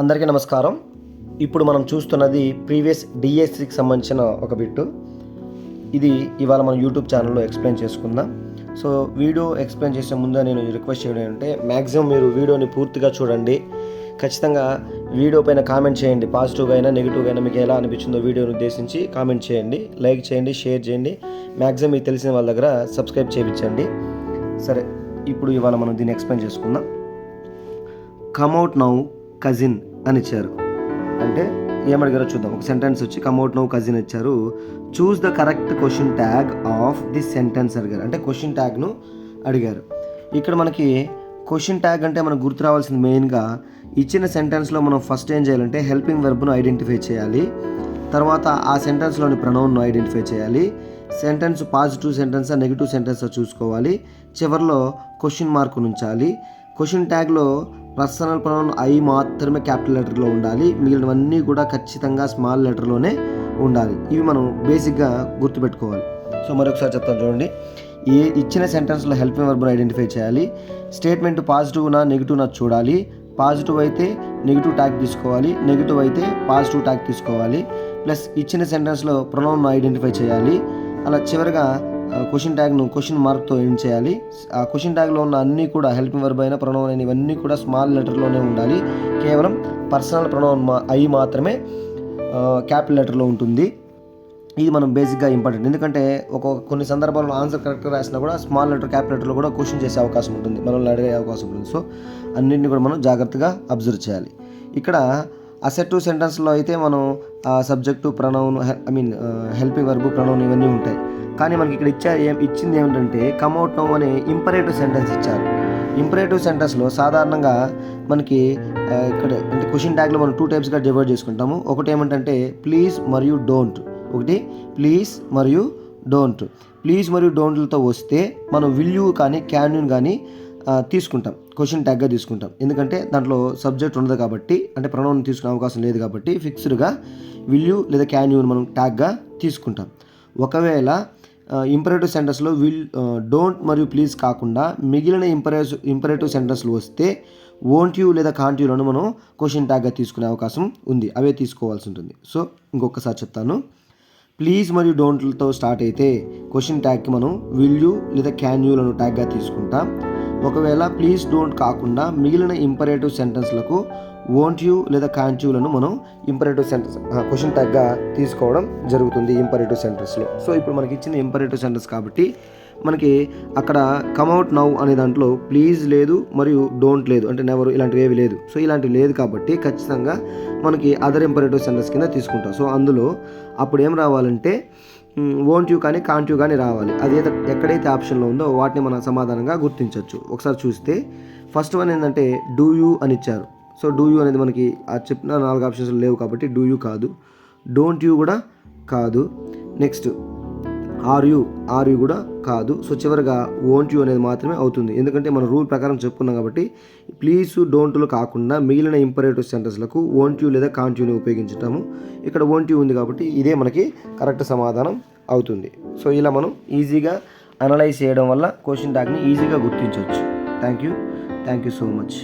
అందరికీ నమస్కారం. ఇప్పుడు మనం చూస్తున్నది ప్రీవియస్ డిఎస్సికి సంబంధించిన ఒక బిట్టు. ఇది ఇవాళ మన యూట్యూబ్ ఛానల్లో ఎక్స్ప్లెయిన్ చేసుకుందాం. సో వీడియో ఎక్స్ప్లెయిన్ చేసే ముందు నేను రిక్వెస్ట్ చేయడం ఏంటంటే మ్యాక్సిమం మీరు వీడియోని పూర్తిగా చూడండి. ఖచ్చితంగా వీడియో పైన కామెంట్ చేయండి. పాజిటివ్గా అయినా నెగిటివ్గా అయినా మీకు ఎలా అనిపించిందో వీడియోని ఉద్దేశించి కామెంట్ చేయండి. లైక్ చేయండి షేర్ చేయండి. మ్యాక్సిమం మీకు తెలిసిన వాళ్ళ దగ్గర సబ్స్క్రైబ్ చేయించండి. సరే ఇప్పుడు ఇవాళ మనం దీన్ని ఎక్స్ప్లెయిన్ చేసుకుందాం. Come out now. కజిన్ అని ఇచ్చారు. అంటే ఏమడిగారో చూద్దాం. ఒక సెంటెన్స్ వచ్చి కమౌట్ నౌ కజిన్ ఇచ్చారు. Choose the correct question tag of the sentence అడిగారు. అంటే క్వశ్చన్ ట్యాగ్ను అడిగారు. ఇక్కడ మనకి క్వశ్చన్ ట్యాగ్ అంటే మనకు గుర్తు రావాల్సింది మెయిన్గా ఇచ్చిన సెంటెన్స్లో మనం ఫస్ట్ ఏం చేయాలంటే హెల్పింగ్ వెర్బ్ను ఐడెంటిఫై చేయాలి. తర్వాత ఆ సెంటెన్స్లోని ప్రొనౌన్ను ఐడెంటిఫై చేయాలి. Sentence positive sentence negative sentence చూసుకోవాలి. చివరిలో క్వశ్చన్ మార్క్ ఉంచాలి. క్వశ్చన్ ట్యాగ్లో పర్సనల్ ప్రొనౌన్ ఐ మాత్రమే క్యాపిటల్ లెటర్లో ఉండాలి. మిగిలినవన్నీ కూడా ఖచ్చితంగా స్మాల్ లెటర్లోనే ఉండాలి. ఇవి మనం బేసిక్గా గుర్తుపెట్టుకోవాలి. సో మరొకసారి చెప్తాను చూడండి. ఏ ఇచ్చిన సెంటెన్స్లో హెల్పింగ్ వర్బ్ను ఐడెంటిఫై చేయాలి. స్టేట్మెంట్ పాజిటివ్నా నెగిటివ్నా చూడాలి. పాజిటివ్ అయితే నెగిటివ్ ట్యాగ్ తీసుకోవాలి. నెగిటివ్ అయితే పాజిటివ్ ట్యాగ్ తీసుకోవాలి. ప్లస్ ఇచ్చిన సెంటెన్స్లో ప్రొనౌన్ను ఐడెంటిఫై చేయాలి. అలా చివరిగా క్వశ్చన్ ట్యాగ్ను క్వశ్చన్ మార్క్తో ఏం చేయాలి? ఆ క్వశ్చన్ ట్యాగ్లో ఉన్న అన్నీ కూడా హెల్పింగ్ వర్బ్ అయిన ప్రణవం అయిన ఇవన్నీ కూడా స్మాల్ లెటర్లోనే ఉండాలి. కేవలం పర్సనల్ ప్రణవం మా ఐ మాత్రమే క్యాపిటల్ లెటర్లో ఉంటుంది. ఇది మనం బేసిక్గా ఇంపార్టెంట్ ఎందుకంటే ఒక కొన్ని సందర్భాల్లో ఆన్సర్ కరెక్ట్గా రాసినా కూడా స్మాల్ లెటర్ క్యాప్ లెటర్లో కూడా క్వశ్చన్ చేసే అవకాశం ఉంటుంది. మనల్ని అడిగే అవకాశం ఉంటుంది. సో అన్నింటిని కూడా మనం జాగ్రత్తగా అబ్జర్వ్ చేయాలి. ఇక్కడ అసెటివ్ సెంటెన్స్లో అయితే మనం subject pronoun I mean helping verb pronoun ఇవన్నీ ఉంటాయి. కానీ మనకి ఇక్కడ ఇచ్చారు ఏం ఇచ్చింది ఏమిటంటే కమౌట్ నౌ అనే ఇంపరేటివ్ సెంటెన్స్ ఇచ్చారు. ఇంపరేటివ్ సెంటెన్స్లో సాధారణంగా మనకి ఇక్కడ అంటే క్వశ్చన్ ట్యాగ్లో మనం టూ టైప్స్గా డివైడ్ చేసుకుంటాము. ఒకటి ఏమిటంటే ప్లీజ్ మరియు డోంట్. ఒకటి ప్లీజ్ మరియు డోంట్. ప్లీజ్ మరియు డోంట్లతో వస్తే మనం విల్ యూ కానీ క్యాన్ యూ కానీ తీసుకుంటాం. క్వశ్చన్ ట్యాగ్గా తీసుకుంటాం. ఎందుకంటే దాంట్లో సబ్జెక్ట్ ఉండదు కాబట్టి అంటే ప్రణవం తీసుకునే అవకాశం లేదు కాబట్టి ఫిక్స్డ్గా విల్ యూ లేదా క్యాన్ యూ మనం ట్యాగ్గా తీసుకుంటాం. ఒకవేళ ఇంపరేటివ్ సెంటెన్స్లో విల్ డోంట్ మరియు ప్లీజ్ కాకుండా మిగిలిన ఇంపరేటివ్ ఇంపరేటివ్ సెంటెన్స్లు వస్తే వోంట్ యూ లేదా కాంట్ యూలను మనం క్వశ్చన్ ట్యాగ్గా తీసుకునే అవకాశం ఉంది. అవే తీసుకోవాల్సి ఉంటుంది. సో ఇంకొకసారి చెప్తాను. ప్లీజ్ మరియు డోంట్లతో స్టార్ట్ అయితే క్వశ్చన్ ట్యాగ్కి మనం విల్ యూ లేదా క్యాన్ యూలను ట్యాగ్గా తీసుకుంటాం. ఒకవేళ ప్లీజ్ డోంట్ కాకుండా మిగిలిన ఇంపరేటివ్ సెంటెన్స్లకు వోంట్ యూ లేదా కాంట్ యూలను మనం ఇంపరేటివ్ సెంటెన్స్ క్వశ్చన్ ట్యాగ్గా తీసుకోవడం జరుగుతుంది ఇంపరేటివ్ సెంటెన్స్లో సో ఇప్పుడు మనకి ఇచ్చిన ఇంపరేటివ్ సెంటెన్స్ కాబట్టి మనకి అక్కడ కమ్అవుట్ నౌ అనే దాంట్లో ప్లీజ్ లేదు మరియు డోంట్ లేదు అంటే నెవరు ఇలాంటివి ఏవి లేదు. సో ఇలాంటివి లేదు కాబట్టి ఖచ్చితంగా మనకి అదర్ ఇంపరేటివ్ సెంటెన్స్ కింద తీసుకుంటాం. సో అందులో అప్పుడు ఏం రావాలంటే వోంట్ యూ కానీ కాంట్ యూ కానీ రావాలి. అది ఎక్కడైతే ఆప్షన్లో ఉందో వాటిని మనం సమాధానంగా గుర్తించవచ్చు ఒకసారి చూస్తే ఫస్ట్ వన్ ఏంటంటే డూ యూ అని ఇచ్చారు. సో డూ యూ అనేది మనకి ఆ చెప్పిన నాలుగు ఆప్షన్స్ లేవు కాబట్టి డూ యూ కాదు. డోంట్ యూ కూడా కాదు. Next are you are you కూడా కాదు. సో చివరిగా ఓంట్ యూ అనేది మాత్రమే అవుతుంది. ఎందుకంటే మన రూల్ ప్రకారం చెప్పుకున్నాం కాబట్టి ప్లీజ్ డోంట్లు కాకుండా మిగిలిన ఇంపరేటివ్ సెంటెన్స్లకు ఓంట్ యూ లేదా కాంట్ యూని ఉపయోగించటము ఇక్కడ ఓంట్ యూ ఉంది కాబట్టి ఇదే మనకి కరెక్ట్ సమాధానం అవుతుంది. సో ఇలా మనం ఈజీగా అనలైజ్ చేయడం వల్ల క్వశ్చన్ ట్యాగ్ని ఈజీగా గుర్తించవచ్చు. Thank you thank you so much